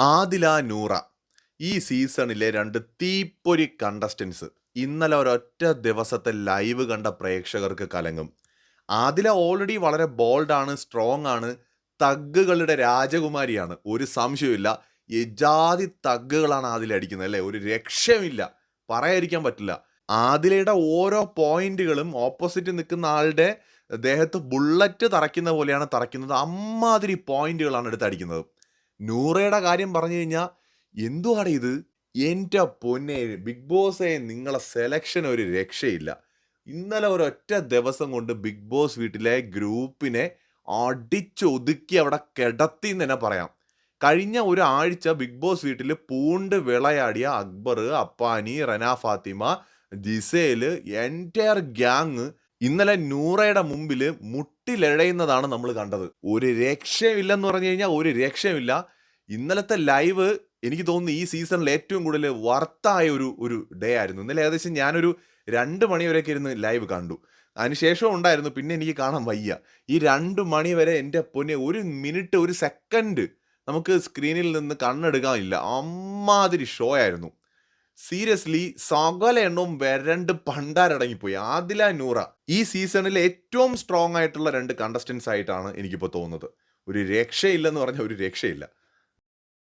ആദില നൂറ ഈ സീസണിലെ രണ്ട് തീപ്പൊരി കണ്ടസ്റ്റൻസ് ഇന്നലെ ഒരൊറ്റ ദിവസത്തെ ലൈവ് കണ്ട പ്രേക്ഷകർക്ക് കലങ്ങും. ആദില ഓൾറെഡി വളരെ ബോൾഡാണ് സ്ട്രോങ് ആണ് തഗ്ഗുകളുടെ രാജകുമാരിയാണ്. ഒരു സംശയമില്ല യജാതി തഗ്ഗുകളാണ് ആദില അടിക്കുന്നത് അല്ലേ? ഒരു രക്ഷയുമില്ല. പറയാതിരിക്കാൻ പറ്റില്ല. ആദിലയുടെ ഓരോ പോയിന്റുകളും ഓപ്പോസിറ്റ് നിൽക്കുന്ന ആളുടെ ദേഹത്ത് ബുള്ളറ്റ് തറയ്ക്കുന്ന പോലെയാണ് തറയ്ക്കുന്നത്. അമ്മാതിരി പോയിന്റുകളാണ് എടുത്ത് അടിക്കുന്നത് നൂറയുടെ കാര്യം പറഞ്ഞു കഴിഞ്ഞാൽ എന്തുവാടെ ഇത്? എന്റെ പൊന്നെ ബിഗ് ബോസേ നിങ്ങളെ സെലക്ഷൻ ഒരു രക്ഷയില്ല. ഇന്നലെ ഒരൊറ്റ ദിവസം കൊണ്ട് ബിഗ് ബോസ് വീട്ടിലെ ഗ്രൂപ്പിനെ അടിച്ചൊതുക്കി അവിടെ കിടത്തി എന്ന് തന്നെ പറയാം. കഴിഞ്ഞ ഒരാഴ്ച ബിഗ് ബോസ് വീട്ടിൽ പൂണ്ട് വിളയാടിയ Akbar Appani Rena Fathima Gizele entire gang ഇന്നലെ നൂറയുടെ മുമ്പിൽ മുട്ടിലഴയുന്നതാണ് നമ്മൾ കണ്ടത്. ഒരു രക്ഷയുമില്ലെന്ന് പറഞ്ഞു കഴിഞ്ഞാൽ ഒരു രക്ഷയുമില്ല. ഇന്നലത്തെ ലൈവ് എനിക്ക് തോന്നുന്നു ഈ സീസണിൽ ഏറ്റവും കൂടുതൽ വർത്തായ ഒരു ഒരു ഡേ ആയിരുന്നു. ഇന്നലെ ഏകദേശം ഞാനൊരു രണ്ട് മണി വരെയൊക്കെ ഇരുന്ന് ലൈവ് കണ്ടു. അതിനുശേഷം ഉണ്ടായിരുന്നു പിന്നെ എനിക്ക് കാണാൻ വയ്യ. ഈ രണ്ട് മണി വരെ എന്റെ പൊന്നെ ഒരു മിനിറ്റ് ഒരു സെക്കൻഡ് നമുക്ക് സ്ക്രീനിൽ നിന്ന് കണ്ണെടുക്കാനില്ല അമ്മാതിരി ഷോ ആയിരുന്നു. സീരിയസ്ലി സകല എണ്ണവും വരണ്ട് പണ്ടാരടങ്ങിപ്പോയി ആദില നൂറ. ഈ സീസണിലെ ഏറ്റവും സ്ട്രോങ് ആയിട്ടുള്ള രണ്ട് കണ്ടസ്റ്റൻസ് ആയിട്ടാണ് എനിക്കിപ്പോൾ തോന്നുന്നത്. ഒരു രക്ഷയില്ലെന്ന് പറഞ്ഞാൽ ഒരു രക്ഷയില്ല.